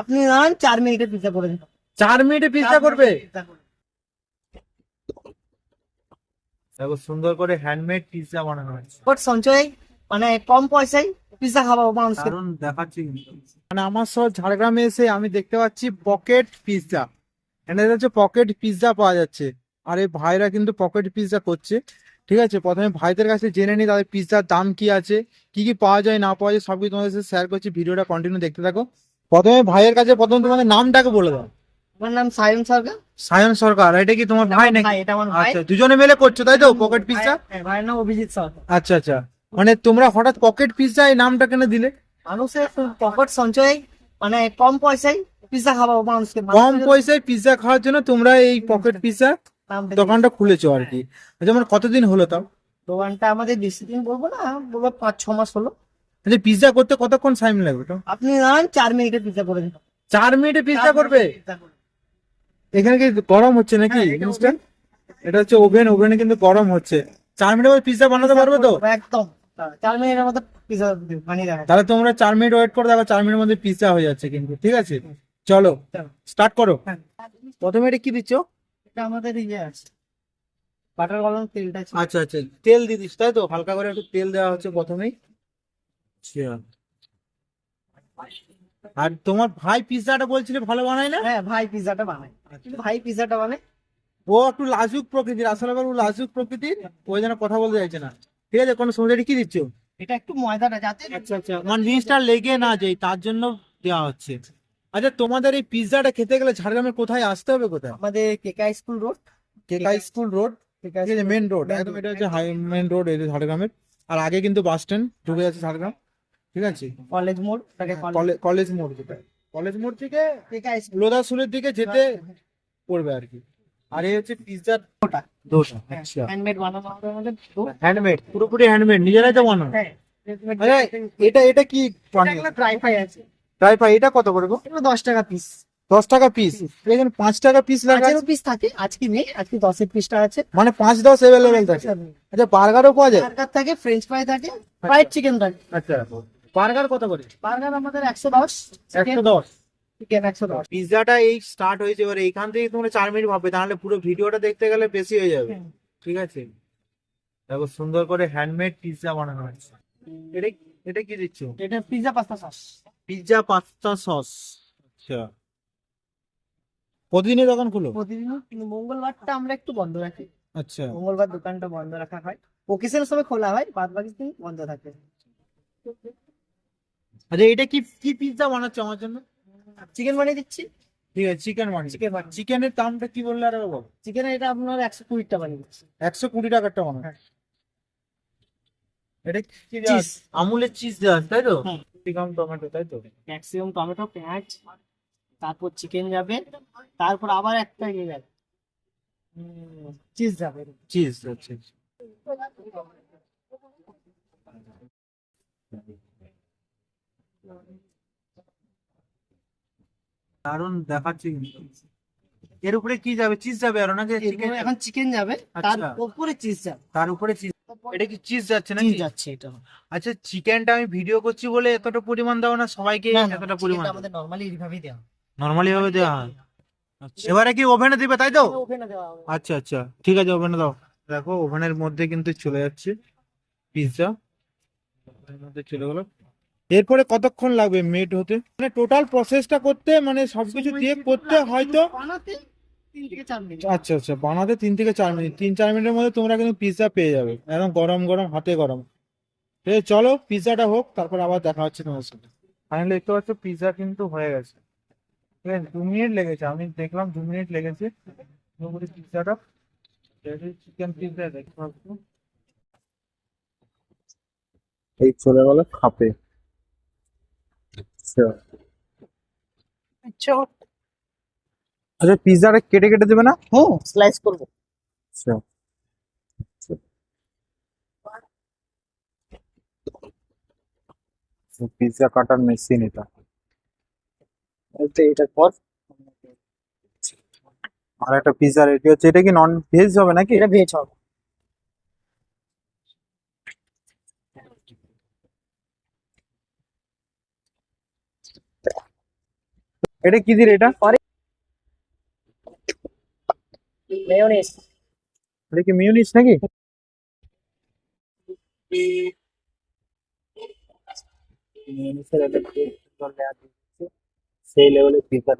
আপনি জানান চার মিনিটে পিজা করে দিন। চার মিনিটে পিৎজা করবে? দেখো সুন্দর করে হ্যান্ডমেড পিৎজা বানানো হয়েছে। বাট সঞ্চয় মানে কম পয়সায় পিজা খাওয়াবো মানুষকে। দারুণ দেখাচ্ছি মানে আমার শহর ঝাড়গ্রামে এসে আমি দেখতে পাচ্ছি পকেট পিৎজা এখানে হচ্ছে পকেট পিৎজা পাওয়া যাচ্ছে। আর এই ভাইরা কিন্তু পকেট পিৎজা করছে। ঠিক আছে? প্রথমে ভাইদের কাছে জেনে নিই তাদের পিৎজার দাম কি আছে কি কি পাওয়া যায় না পাওয়া যায় সব কিছু তোমাদের সাথে শেয়ার করছি। ভিডিওটা কন্টিনিউ দেখতে থাকো। প্রথমে ভাইয়ের কাছে প্রথম তোমাদের নামটাকে বলে দাও। আমার নাম সায়ন সরকার। সায়ন সরকার এটা কি তোমার ভাই নাকি? এটা আমার ভাই আচ্ছা দুজনে মিলে করছ তাই তো? পকেট পিৎজা হ্যাঁ, ভাইয়ের নাম অভিজিৎ সরকার। আচ্ছা আচ্ছা। মানে তোমরা হঠাৎ পকেট পিৎজা এই নামটা কেন দিলে? মানুষের পকেট সঞ্চয় মানে কম পয়সায় পিজা খাওয়াবো মানুষকে। কম পয়সায় পিৎজা খাওয়ার জন্য তোমরা এই পকেট পিৎজা দোকানটা খুলেছো আর কি। যেমন কতদিন হলো তাও? দোকানটা আমাদের বেশি দিন বলব না বলব পাঁচ ছ মাস হলো। আচ্ছা পিৎজা করতে কতক্ষণ টাইম লাগবে তো? আপনি জানান চার মিনিটে পিজা করে দিন। চার মিনিটে পিৎজা করবে? এখানে কি গরম হচ্ছে নাকি? হ্যাঁ, এটা হচ্ছে ওভেন ওভেনে কিন্তু গরম হচ্ছে। চার মিনিটের মধ্যে পিৎজা বানাতে পারবে তো? একদম। চার মিনিটের মধ্যে পিজা বানিয়ে তাহলে তোমরা চার মিনিট ওয়েট করে দেখো চার মিনিটের মধ্যে পিৎজা হয়ে যাচ্ছে কিন্তু ঠিক আছে? চলো। স্টার্ট করো। হ্যাঁ। প্রথমে এটা কি দিচ্ছ? এটা আমাদের ইয়ে আছে। বাটার কলম তেলটা আচ্ছা আচ্ছা। তেল দিয়ে তাই তো? হালকা করে একটু তেল দেওয়া হচ্ছে প্রথমেই। আর তোমার ভাই পিৎজাটা বলছিলে ভালো বানায় না? হ্যাঁ ভাই পিজাটা বানায়। কিন্তু ভাই পিজাটা বানায়। ও একটু লাজুক প্রকৃতির আসলে ও লাজুক প্রকৃতির ওই জন্য কথা বলতে চাইছে না। ঠিক আছে কোনো সময় কি দিচ্ছ? এটা একটু ময়দাটা যাতে আচ্ছা আচ্ছা মানে জিনিসটা লেগে না যায় তার জন্য দেওয়া হচ্ছে। আচ্ছা তোমাদের এই পিৎজাটা খেতে গেলে ঝাড়গ্রামে কোথায় আসতে হবে কোথায়? আমাদের কেকা স্কুল রোড। কেকাই স্কুল রোড? কেকা আছে মেন রোড একদম এটা হচ্ছে হাই মেন রোড এই ঝাড়গ্রামের। আর আগে কিন্তু বাস স্ট্যান্ড ঢুকে যাচ্ছে ঝাড়গ্রাম। ঠিক আছে? কলেজ মোড় তাকে কলেজ মোড় যেটা। কলেজ মোড় থেকে স্কুল দিকে যেতে পড়বে আর কি। আর এই হচ্ছে পিৎজার ওটা দোসা আচ্ছা। হ্যান্ডমেড বানানো হবে আমাদের। হ্যান্ডমেড পুরোপুরি হ্যান্ডমেড নিজেরাই তো বানানো হ্যাঁ আচ্ছা এটা এটা কি ড্রাই ফ্রাই আছে। ট্রাই পাই এটা কত করে এগুলো দশ টাকা পিস দশ টাকা পিস এখানে পাঁচ টাকা পিস লাগা পিস থাকে আজকে নেই আজকে দশের পিসটা আছে। মানে পাঁচ দশ অ্যাভেলেবেল থাকে। আচ্ছা বার্গারও পাওয়া যায়? বার্গার থাকে ফ্রেঞ্চ ফ্রাই থাকে ফ্রাইড চিকেন থাকে। আচ্ছা। বার্গার কত করে? বার্গার আমাদের একশো দশ। একশো দশ। চিকেন একশো দশ। পিৎজাটা এই স্টার্ট হয়েছে এবার। এইখান থেকে তোমরা চার মিনিট ভাববে তাহলে পুরো ভিডিওটা দেখতে গেলে বেশি হয়ে যাবে। ঠিক আছে? দেখো সুন্দর করে হ্যান্ডমেড পিৎজা বানানো হয়েছে। এটা এটা কি দিচ্ছ? এটা pizza pasta sauce pizza pasta sauce আচ্ছা। প্রতিদিনই দোকান খুলো? প্রতিদিন কিন্তু মঙ্গলবারটা আমরা একটু বন্ধ রাখি। আচ্ছা। মঙ্গলবার দোকানটা বন্ধ রাখা হয়। ওকেশনের সময় খোলা হয় বাদ বাকি দিন বন্ধ থাকে। আচ্ছা এটা কি কি পিৎজা বানাচ্ছ আমার জন্য? চিকেন বানিয়ে দিচ্ছি। ঠিক আছে চিকেন বানিয়ে চিকেন বানিয়ে চিকেনের দামটা কি বললে আর বলো। চিকেন এটা আপনার একশো কুড়িটা বানিয়ে দিচ্ছি। একশো কুড়ি টাকারটা বানানো হ্যাঁ। এটা কি চিজ আমুলের চিজ দেওয়া তাই তো? ক্যাপসিকাম টমেটো তাই তো? ম্যাক্সিমাম টমেটো পেঁয়াজ তারপর চিকেন যাবে তারপর আবার একটা ইয়ে যাবে। চিজ যাবে। চিজ আচ্ছা। আচ্ছা। দারুণ দেখাচ্ছি এর উপরে কি যাবে? চিজ যাবে আর নাকি চিকেন এখন চিকেন যাবে তার আচ্ছা। উপরে চিজ যাবে। তার উপরে চিজ এটা কি চিজ যাচ্ছে না চিজ যাচ্ছে এটা। আচ্ছা চিকেনটা আমি ভিডিও করছি বলে এতটা পরিমাণ দাও না সবাইকে এতটা পরিমাণ আমাদের নরমালি এইভাবেই দেওয়া নর্মালি ভাবে দেওয়া হয়? আচ্ছা। এবারে কি ওভেনে দিবে তাই তো? ওভেনে দেওয়া আচ্ছা আচ্ছা ঠিক আছে ওভেনে দাও। দেখো ওভেনের মধ্যে কিন্তু চলে যাচ্ছে পিৎজা ওভেনের মধ্যে চলে গেলো। এরপরে কতক্ষণ লাগবে মেড হতে? মানে টোটাল প্রসেসটা করতে মানে সবকিছু দিয়ে করতে হয়তো বানাতে তিন থেকে চার মিনিট। আচ্ছা আচ্ছা বানাতে তিন থেকে চার মিনিট। তিন চার মিনিটের মধ্যে তোমরা কিন্তু পিৎজা পেয়ে যাবে। একদম গরম গরম হাতে গরম। ঠিক আছে চলো পিৎজাটা হোক তারপর আবার দেখা হচ্ছে তোমার সাথে। ফাইনালি দেখতে পাচ্ছ পিৎজা কিন্তু হয়ে গেছে। ঠিক আছে দু মিনিট লেগেছে। আমি দেখলাম দু মিনিট লেগেছে। পিৎজাটা চিকেন পিৎজা দেখতে পাচ্ছ। এই চলে গেল খাপে আচ্ছা। আচ্ছা। পিৎজাটা কেটে কেটে দেবে না? হুম স্লাইস করব। আচ্ছা। পিৎজা কাটার মেশিন এটা। তো এটার পর। আর একটা পিৎজা রেডি হচ্ছে এটা কি নন ভেজ হবে নাকি? এটা ভেজ হবে। এটা কি দিলে এটা মেয়োনিজ এটা কি মিউনিস নাকি সেই লেভেলের পিৎজা